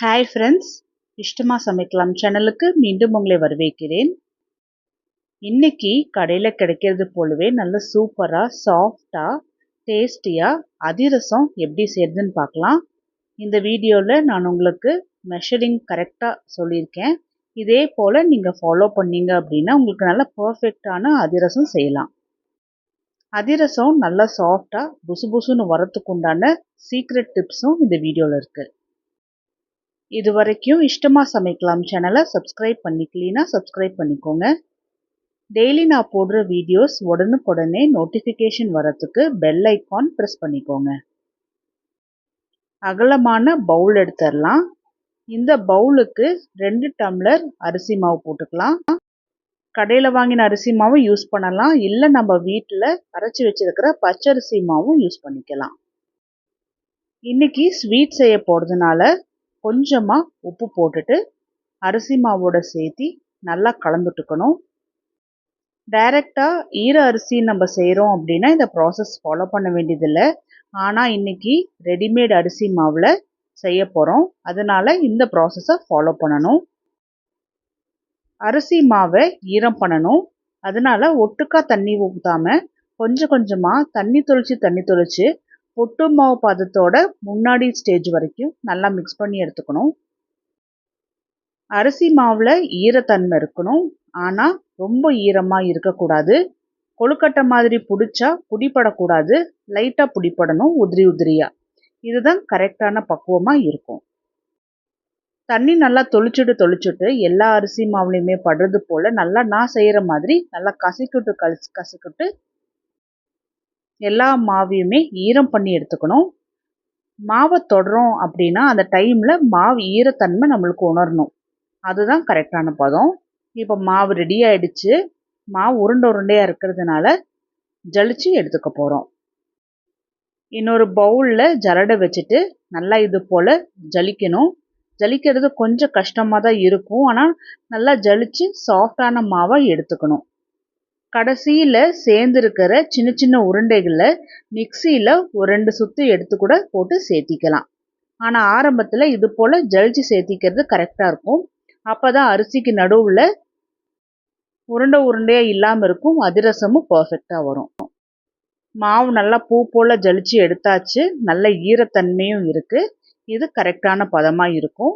Hi friends இஷ்டமா சமைக்கலாம் சேனலுக்கு மீண்டும் உங்களை வரவேற்கிறேன். இன்னைக்கு கடையில் கிடைக்கிறது போலவே நல்ல சூப்பராக சாஃப்டாக டேஸ்டியாக அதிரசம் எப்படி செய்யறதுன்னு பார்க்கலாம். இந்த வீடியோவில் நான் உங்களுக்கு மெஷரிங் கரெக்டாக சொல்லியிருக்கேன். இதே போல் நீங்கள் ஃபாலோ பண்ணீங்க அப்படின்னா உங்களுக்கு நல்ல பர்ஃபெக்டான அதிரசம் செய்யலாம். அதிரசம் நல்லா சாஃப்டாக புசு புசுன்னு வரத்துக்கு உண்டான சீக்ரெட் டிப்ஸும் இந்த வீடியோவில் இருக்குது இது வரைக்கும் இஷ்டமாக சமைக்கலாம் சேனலை சப்ஸ்கிரைப் பண்ணிக்கலனா சப்ஸ்கிரைப் பண்ணிக்கோங்க. டெய்லி நான் போடுற வீடியோஸ் உடனுக்குடனே நோட்டிஃபிகேஷன் வரத்துக்கு பெல் ஐக்கான் ப்ரெஸ் பண்ணிக்கோங்க. அகலமான பவுல் எடுத்துடலாம். இந்த பவுலுக்கு ரெண்டு டம்ளர் அரிசி மாவு போட்டுக்கலாம். கடையில் வாங்கின அரிசி மாவும் யூஸ் பண்ணலாம். இல்லை நம்ம வீட்டில் அரைச்சி வச்சிருக்கிற பச்சரிசி மாவும் யூஸ் பண்ணிக்கலாம். இன்றைக்கி ஸ்வீட் செய்ய போகிறதுனால கொஞ்சமாக உப்பு போட்டுட்டு அரிசி மாவோட சேர்த்தி நல்லா கலந்துட்டுக்கணும். டைரெக்டாக ஈர அரிசி நம்ம செய்கிறோம் அப்படின்னா இந்த ப்ராசஸ் ஃபாலோ பண்ண வேண்டியதில்லை. ஆனால் இன்னைக்கு ரெடிமேட் அரிசி மாவில் செய்ய போகிறோம் அதனால் இந்த ப்ராசஸை ஃபாலோ பண்ணணும். அரிசி மாவை ஈரம் பண்ணணும். அதனால் ஒட்டுக்கா தண்ணி ஊற்றாம கொஞ்சம் கொஞ்சமாக தண்ணி தொளிச்சு தண்ணி தொளிச்சு பொட்டு மாவு பதத்தோட முன்னாடி ஸ்டேஜ் வரைக்கும் நல்லா மிக்ஸ் பண்ணி எடுத்துக்கணும். அரிசி மாவில் ஈரத்தன்மை இருக்கணும். ஆனால் ரொம்ப ஈரமாக இருக்கக்கூடாது. கொழுக்கட்டை மாதிரி பிடிச்சா புடிப்படக்கூடாது லைட்டாக புடிப்படணும் உதிரி உதிரியாக இதுதான் கரெக்டான பக்குவமாக இருக்கும். தண்ணி நல்லா தொளிச்சுட்டு தொளிச்சுட்டு எல்லா அரிசி மாவுலையுமே படுறது போல் நல்லா நான் செய்கிற மாதிரி நல்லா கசிக்கிட்டு கழிச்சு கசிக்கிட்டு எல்லா மாவையுமே ஈரம் பண்ணி எடுத்துக்கணும். மாவை தொடுறோம் அப்படின்னா அந்த டைமில் மாவு ஈரத்தன்மை நம்மளுக்கு உணரணும். அதுதான் கரெக்டான பதம். இப்போ மாவு ரெடி ஆயிடுச்சு. மாவு உருண்டை உருண்டையாக இருக்கிறதுனால ஜலிச்சு எடுத்துக்க போகிறோம் இன்னொரு பவுலில் ஜலடை வச்சுட்டு நல்லா இது போல் ஜலிக்கணும். ஜலிக்கிறது கொஞ்சம் கஷ்டமாக தான் இருக்கும். ஆனால் நல்லா ஜலிச்சு சாஃப்டான மாவை எடுத்துக்கணும். கடைசியில் சேர்ந்துருக்கிற சின்ன சின்ன உருண்டைகளில் மிக்சியில் ஒரு ரெண்டு சுற்று எடுத்து கூட போட்டு சேர்த்திக்கலாம். ஆனால் ஆரம்பத்தில் இது போல் ஜலிச்சு சேர்த்திக்கிறது கரெக்டாக இருக்கும். அப்போ தான் அரிசிக்கு நடுவில் உருண்டை உருண்டையாக இல்லாமல் இருக்கும். அதிரசமும் பர்ஃபெக்டாக வரும். மாவு நல்லா பூ போல் ஜலிச்சு எடுத்தாச்சு. நல்ல ஈரத்தன்மையும் இருக்குது இது கரெக்டான பதமாக இருக்கும்.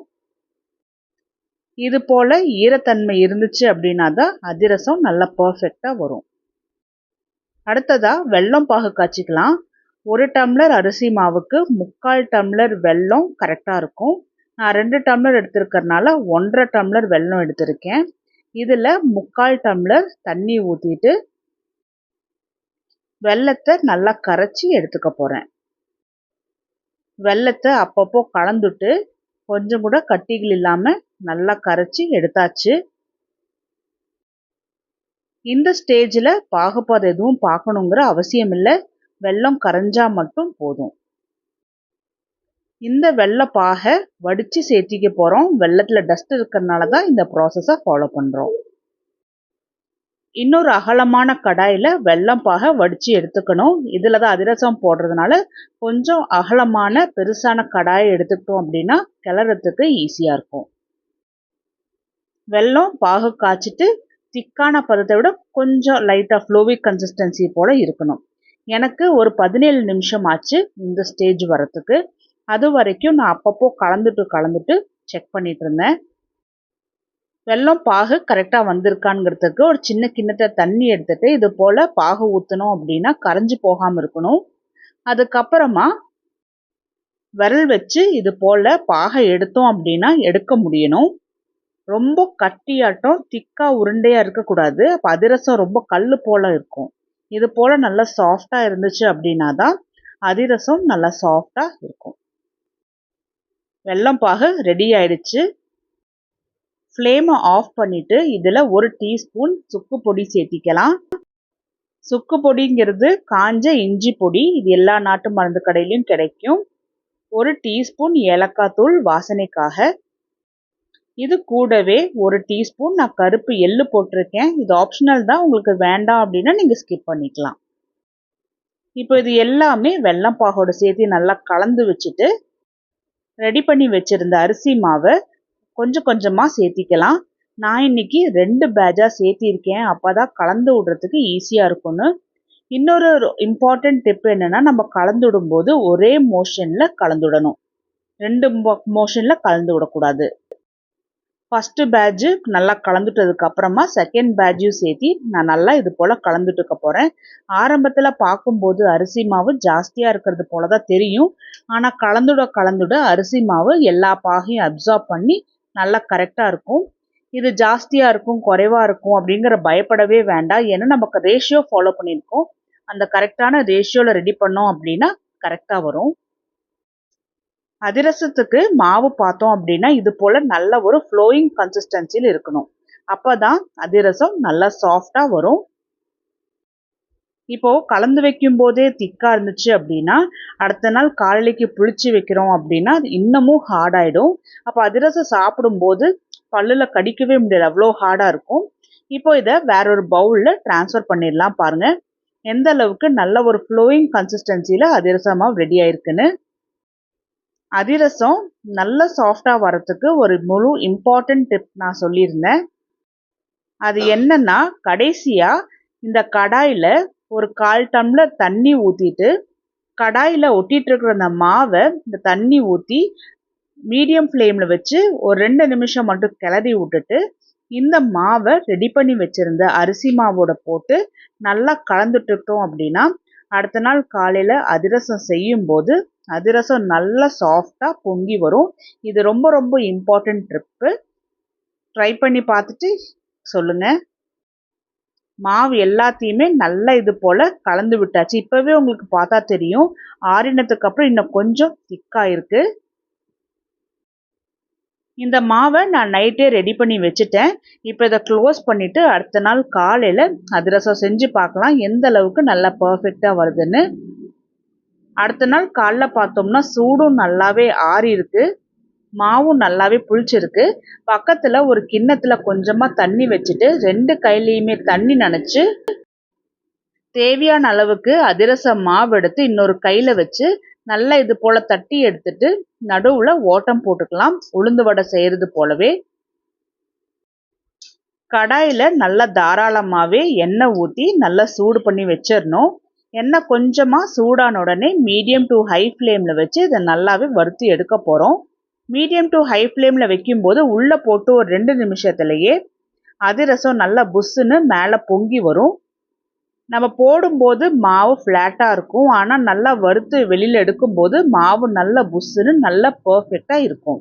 இது போல் ஈரத்தன்மை இருந்துச்சு அப்படின்னா தான் அதிரசம் நல்லா பர்ஃபெக்டாக வரும். அடுத்ததாக வெல்லம் பாகு காய்ச்சிக்கலாம். ஒரு டம்ளர் அரிசி மாவுக்கு முக்கால் டம்ளர் வெல்லம் கரெக்டாக இருக்கும். நான் ரெண்டு டம்ளர் எடுத்திருக்கறனால ஒன்றரை டம்ளர் வெல்லம் எடுத்திருக்கேன். இதில் முக்கால் டம்ளர் தண்ணி ஊற்றிட்டு வெள்ளத்தை நல்லா கரைச்சி எடுத்துக்க போகிறேன் வெள்ளத்தை அப்பப்போ கலந்துட்டு கொஞ்சம் கூட கட்டிகள் இல்லாமல் நல்லா கரைச்சி எடுத்தாச்சு. இந்த ஸ்டேஜில் பாகுபாதை எதுவும் பார்க்கணுங்கிற அவசியம் இல்லை வெள்ளம் கரைஞ்சா மட்டும் போதும். இந்த வெள்ளை பாகை வடித்து சேர்த்திக்க போகிறோம் வெள்ளத்தில் டஸ்ட் இருக்கிறதுனால தான் இந்த ப்ராசஸை ஃபாலோ பண்ணுறோம் இன்னொரு அகலமான கடாயில் வெள்ளம் பாகை வடித்து எடுத்துக்கணும். இதில் தான் அதிரசம் போடுறதுனால கொஞ்சம் அகலமான பெருசான கடாயை எடுத்துக்கிட்டோம் அப்படின்னா கிளறத்துக்கு ஈஸியாக இருக்கும். வெள்ளம் பாகு காய்ச்சிட்டு திக்கான பதத்தை விட கொஞ்சம் லைட்டாக ஃப்ளோவிக் கன்சிஸ்டன்சி போல் இருக்கணும். எனக்கு ஒரு பதினேழு நிமிஷம் ஆச்சு இந்த ஸ்டேஜ் வரத்துக்கு அது வரைக்கும் நான் அப்பப்போ கலந்துட்டு கலந்துட்டு செக் பண்ணிட்டு இருந்தேன். வெள்ளம் பாகு கரெக்டாக வந்திருக்கான்ங்கிறதுக்கு ஒரு சின்ன கிண்ணத்தை தண்ணி எடுத்துட்டு இது போல் பாகு ஊற்றணும் அப்படின்னா கரைஞ்சி போகாமல் இருக்கணும். அதுக்கப்புறமா விரல் வச்சு இது போல் பாகை எடுத்தோம் அப்படின்னா எடுக்க முடியணும். ரொம்ப கட்டியாட்டம் திக்காக உருண்டையாக இருக்கக்கூடாது. அப்போ அதிரசம் ரொம்ப கல் போல் இருக்கும். இது போல் நல்லா சாஃப்டாக இருந்துச்சு அப்படின்னா தான் அதிரசம் நல்லா சாஃப்டாக இருக்கும். வெல்லம் பாகு ரெடி ஆயிடுச்சு. ஃப்ளேமை ஆஃப் பண்ணிவிட்டு இதில் ஒரு டீஸ்பூன் சுக்கு பொடி சேர்த்திக்கலாம். சுக்கு பொடிங்கிறது காஞ்ச இஞ்சி பொடி இது எல்லா நாட்டு மருந்து கடையிலையும் கிடைக்கும். ஒரு டீஸ்பூன் ஏலக்காய் தூள் வாசனைக்காக இது கூடவே ஒரு டீஸ்பூன் நான் கருப்பு எள்ளு போட்டிருக்கேன். இது ஆப்ஷனல் தான். உங்களுக்கு வேண்டாம் அப்படின்னா நீங்கள் ஸ்கிப் பண்ணிக்கலாம். இப்போ இது எல்லாமே வெள்ளம் பாகோட சேர்த்து நல்லா கலந்து வச்சுட்டு ரெடி பண்ணி வச்சுருந்த அரிசி மாவை கொஞ்சம் கொஞ்சமாக சேர்த்திக்கலாம். நான் இன்னைக்கு ரெண்டு பேட்சாக சேர்த்திருக்கேன். அப்போ தான் கலந்து விடுறதுக்கு ஈஸியாக இருக்கும்னு. இன்னொரு இம்பார்ட்டன்ட் டிப் என்னென்னா நம்ம கலந்து விடும்போது ஒரே மோஷனில் கலந்து விடணும். ரெண்டு மோஷனில் கலந்து விடக்கூடாது. ஃபஸ்ட்டு பேட்ஜு நல்லா கலந்துட்டதுக்கு அப்புறமா செகண்ட் பேட்ஜையும் சேர்த்தி நான் நல்லா இது போல் கலந்துட்டுக்க போகிறேன் ஆரம்பத்தில் பார்க்கும்போது அரிசி மாவு ஜாஸ்தியாக இருக்கிறது போல தான் தெரியும். ஆனால் கலந்துட கலந்துட அரிசி மாவு எல்லா பாகையும் அப்சார்ப் பண்ணி நல்லா கரெக்டாக இருக்கும். இது ஜாஸ்தியாக இருக்கும் குறைவாக இருக்கும் அப்படிங்கிற பயப்படவே வேண்டாம். ஏன்னா நமக்கு ரேஷியோ ஃபாலோ பண்ணியிருக்கோம். அந்த கரெக்டான ரேஷியோவில் ரெடி பண்ணோம் அப்படின்னா கரெக்டாக வரும். அதிரசத்துக்கு மாவு பார்த்தோம் அப்படின்னா இது போல் நல்ல ஒரு ஃப்ளோயிங் கன்சிஸ்டன்சியில் இருக்கணும். அப்போ தான் அதிரசம் நல்லா சாஃப்டாக வரும். இப்போ கலந்து வைக்கும் போதே திக்காக இருந்துச்சு அப்படின்னா அடுத்த நாள் காலைக்கு புளிச்சு வைக்கிறோம் அப்படின்னா அது இன்னமும் ஹார்ட் ஆகிடும் அப்போ அதிரசம் சாப்பிடும்போது பல்லில் கடிக்கவே முடியாது அவ்வளோ ஹார்டாக இருக்கும். இப்போ இதை வேற ஒரு பவுலில் ட்ரான்ஸ்ஃபர் பண்ணிடலாம் பாருங்கள் எந்த அளவுக்கு நல்ல ஒரு ஃப்ளோயிங் கன்சிஸ்டன்சியில் அதிரசமாக ரெடி ஆயிருக்குன்னு அதிரசம் நல்ல சாஃப்டாக வரத்துக்கு ஒரு முழு இம்பார்ட்டன்ட் டிப் நான் சொல்லியிருந்தேன். அது என்னன்னா கடைசியாக இந்த கடாயில் ஒரு கால் டம்ளர் தண்ணி ஊற்றிட்டு கடாயில் ஒட்டிகிட்டு இருக்கிற அந்த மாவை இந்த தண்ணி ஊற்றி மீடியம் ஃப்ளேமில் வச்சு ஒரு ரெண்டு நிமிஷம் மட்டும் கிளறி விட்டுட்டு இந்த மாவை ரெடி பண்ணி வச்சுருந்த அரிசி மாவோட போட்டு நல்லா கலந்துட்டுட்டோம் அப்படின்னா அடுத்த நாள் காலையில் அதிரசம் செய்யும்போது அதிரசம் நல்லா சாஃப்டாக பொங்கி வரும். இது ரொம்ப ரொம்ப இம்பார்ட்டன்ட் ட்ரிப்பு ட்ரை பண்ணி பார்த்துட்டு சொல்லுங்கள் மாவு எல்லாத்தையுமே நல்லா இது போல் கலந்து விட்டாச்சு. இப்போவே உங்களுக்கு பார்த்தா தெரியும். ஆறினத்துக்கு அப்புறம் இன்னும் கொஞ்சம் திக்காக இருக்குது இந்த மாவை நான் நைட்டே ரெடி பண்ணி வச்சுட்டேன். இப்போ இதை க்ளோஸ் பண்ணிவிட்டு அடுத்த நாள் காலையில் அதிரசம் செஞ்சு பார்க்கலாம். எந்த அளவுக்கு நல்லா பர்ஃபெக்டாக வருதுன்னு. அடுத்த நாள் காலைல பார்த்தோம்னா சூடும் நல்லாவே ஆறி இருக்கு மாவும் நல்லாவே புளிச்சிருக்கு. பக்கத்தில் ஒரு கிண்ணத்தில் கொஞ்சமாக தண்ணி வச்சுட்டு ரெண்டு கையிலையுமே தண்ணி நனைச்சி தேவையான அளவுக்கு அதிரச மாவு எடுத்து இன்னொரு கையில் வச்சு நல்லா இது போல் தட்டி எடுத்துட்டு நடுவில் ஓட்டம் போட்டுக்கலாம். உளுந்து வடை செய்கிறது போலவே. கடாயில் நல்லா தாராளமாகவே எண்ணெய் ஊற்றி நல்லா சூடு பண்ணி வச்சிடணும். எண்ணெய் கொஞ்சமாக சூடான உடனே மீடியம் டு ஹை ஃப்ளேமில் வச்சு இதை நல்லாவே வறுத்து எடுக்க போகிறோம் மீடியம் டு ஹை ஃப்ளேமில் வைக்கும்போது உள்ளே போட்டு ஒரு ரெண்டு நிமிஷத்துலேயே அதிரசம் நல்லா புஷ்ஷுன்னு மேலே பொங்கி வரும். நம்ம போடும்போது மாவு ஃப்ளாட்டாக இருக்கும். ஆனால் நல்லா வறுத்து வெளியில் எடுக்கும்போது மாவு நல்லா புஷ்ஷுன்னு நல்லா பர்ஃபெக்டாக இருக்கும்.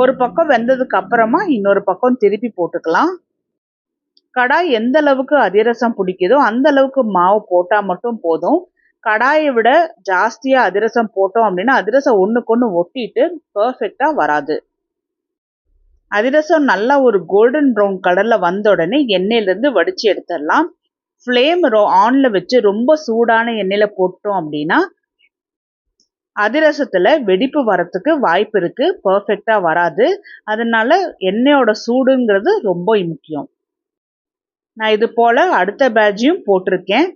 ஒரு பக்கம் வெந்ததுக்கு அப்புறமா இன்னொரு பக்கம் திருப்பி போட்டுக்கலாம். கடாய் எந்த அளவுக்கு அதிரசம் பிடிக்குதோ அந்த அளவுக்கு மாவு போட்டால் மட்டும் போதும். கடாயை விட ஜாஸ்தியாக அதிரசம் போட்டோம் அப்படின்னா அதிரசம் ஒன்றுக்கு ஒன்று ஒட்டிட்டு பர்ஃபெக்டாக வராது. அதிரசம் நல்லா ஒரு கோல்டன் ப்ரௌன் கலரில் வந்த உடனே எண்ணெயிலேருந்து வடித்து எடுத்துடலாம். ஃப்ளேம் ரோ ஆனில் வச்சு ரொம்ப சூடான எண்ணெயில் போட்டோம் அப்படின்னா அதிரசத்தில் வெடிப்பு வரத்துக்கு வாய்ப்பு இருக்குது பர்ஃபெக்டாக வராது. அதனால எண்ணெயோட சூடுங்கிறது ரொம்ப முக்கியம். நான் இது போல் அடுத்த பேட்சையும் போட்டிருக்கேன்.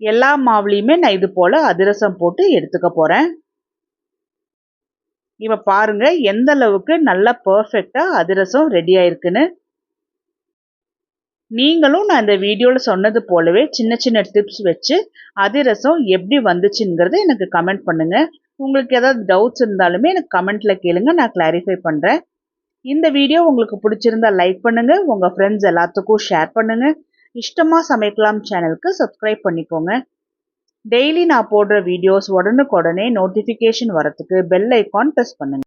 எல்லா மாவுலேயுமே நான் இது போல் அதிரசம் போட்டு எடுத்துக்க போகிறேன் இப்போ பாருங்க எந்த அளவுக்கு நல்லா பர்ஃபெக்டாக அதிரசம் ரெடி ஆயிருக்குன்னு. நீங்களும் நான் இந்த வீடியோவில் சொன்னது போலவே சின்ன சின்ன டிப்ஸ் வச்சு அதிரசம் எப்படி வந்துச்சுங்கிறத எனக்கு கமெண்ட் பண்ணுங்கள் உங்களுக்கு ஏதாவது டவுட்ஸ் இருந்தாலுமே எனக்கு கமெண்ட்டில் கேளுங்க நான் கிளாரிஃபை பண்ணுறேன் இந்த வீடியோ உங்களுக்கு பிடிச்சிருந்தா லைக் பண்ணுங்கள் உங்கள் ஃப்ரெண்ட்ஸ் எல்லாத்துக்கும் ஷேர் பண்ணுங்கள் இஷ்டமாக சமைக்கலாம் சேனலுக்கு சப்ஸ்கிரைப் பண்ணிக்கோங்க. டெய்லி நான் போடுற வீடியோஸ் உடனுக்குடனே நோட்டிஃபிகேஷன் வரத்துக்கு பெல் ஐக்கான் ப்ரெஸ் பண்ணுங்கள்